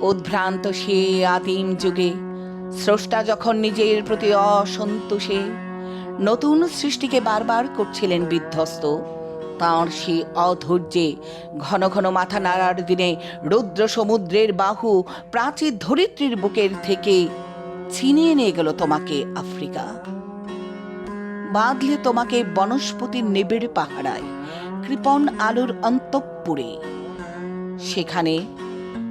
উদ্ভ্রান্ত সে আদিম যুগে। স্রষ্টা যখন নিজের প্রতি অসন্তোষে, নতুন সৃষ্টিকে বারবার করছিলেন বিধ্বস্ত, তাঁর সে অধৈর্যে ঘন ঘন মাথা নাড়ার দিনে রুদ্র সমুদ্রের বাহু প্রাচীর ধরিত্রীর বুকের থেকে ছিনিয়ে নিয়ে গেল তোমাকে আফ্রিকা। বাঁধলে তোমাকে বনস্পতির নিবিড় পাহারায়, কৃপণ আলোর অন্তঃপুরে। সেখানে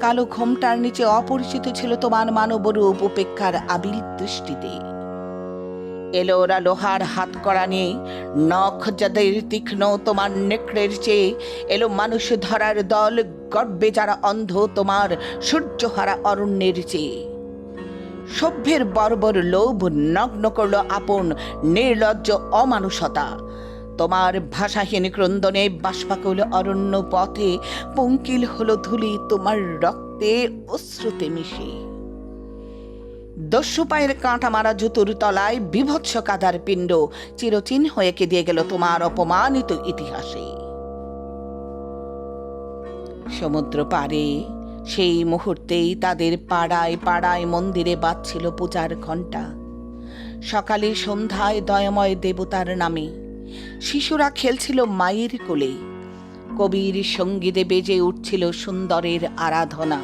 কালো ঘোমটার নিচে অপরিচিত ছিল তোমার মানবরূপ উপেক্ষার আবিল দৃষ্টিতে। এলো ওরা লোহার হাত করা নিয়ে, নখ যাদের তীক্ষ্ণ তোমার নেকড়ের চেয়ে, এলো মানুষ ধরার দল গর্বে যারা অন্ধ তোমার সূর্যহারা অরণ্যের চেয়ে। সভ্যের বর্বর লোভ নগ্ন করল আপন, নির্লজ্জ অমানুষতা। তোমার ভাষাহীন ক্রন্দনে বাষ্পাকুল অরণ্য পথে পঙ্কিল হলো ধুলি তোমার রক্তে অশ্রুতে মিশে। দস্যু পায়ের কাঁটা মারা জুতুর তলায় বিভৎস কাদার পিণ্ড চিরচিন হয়ে কে দিয়ে গেল তোমার অপমানিত ইতিহাসে। সমুদ্র পারে সেই মুহূর্তেই তাদের পাড়ায় পাড়ায় মন্দিরে বাজছিল পূজার ঘণ্টা। সকালে সন্ধ্যায় দয়াময় দেবতার নামে শিশুরা খেলছিল মায়ের কোলে। কবির সঙ্গীতে বেজে উঠছিল সুন্দরের আরাধনা।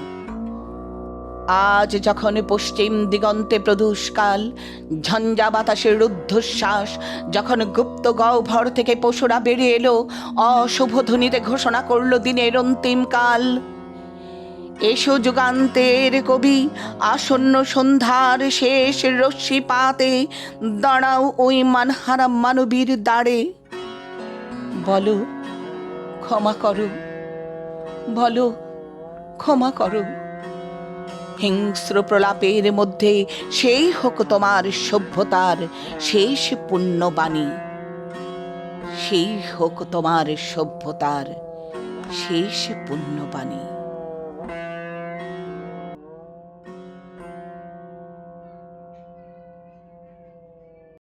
আজ যখন পশ্চিম দিগন্তে প্রদুষকাল, ঝঞ্ঝা বাতাসের রুদ্ধশ্বাস, যখন গুপ্ত গহ্বর থেকে পশুরা বেরিয়ে এলো, অশুভ ধ্বনিতে ঘোষণা করল দিনের অন্তিম কাল। এসো যুগান্তের কবি, আসন্ন সন্ধ্যার শেষ রশ্মি পাতে দাঁড়াও ওই মানহারা মানবীর দাঁড়ে বলো, ক্ষমা করো। বলো, ক্ষমা করো। হিংস্র প্রলাপের মধ্যে সেই হোক তোমার সভ্যতার শেষ পুণ্যবাণী। সেই হোক তোমার সভ্যতার শেষ পুণ্যবাণী।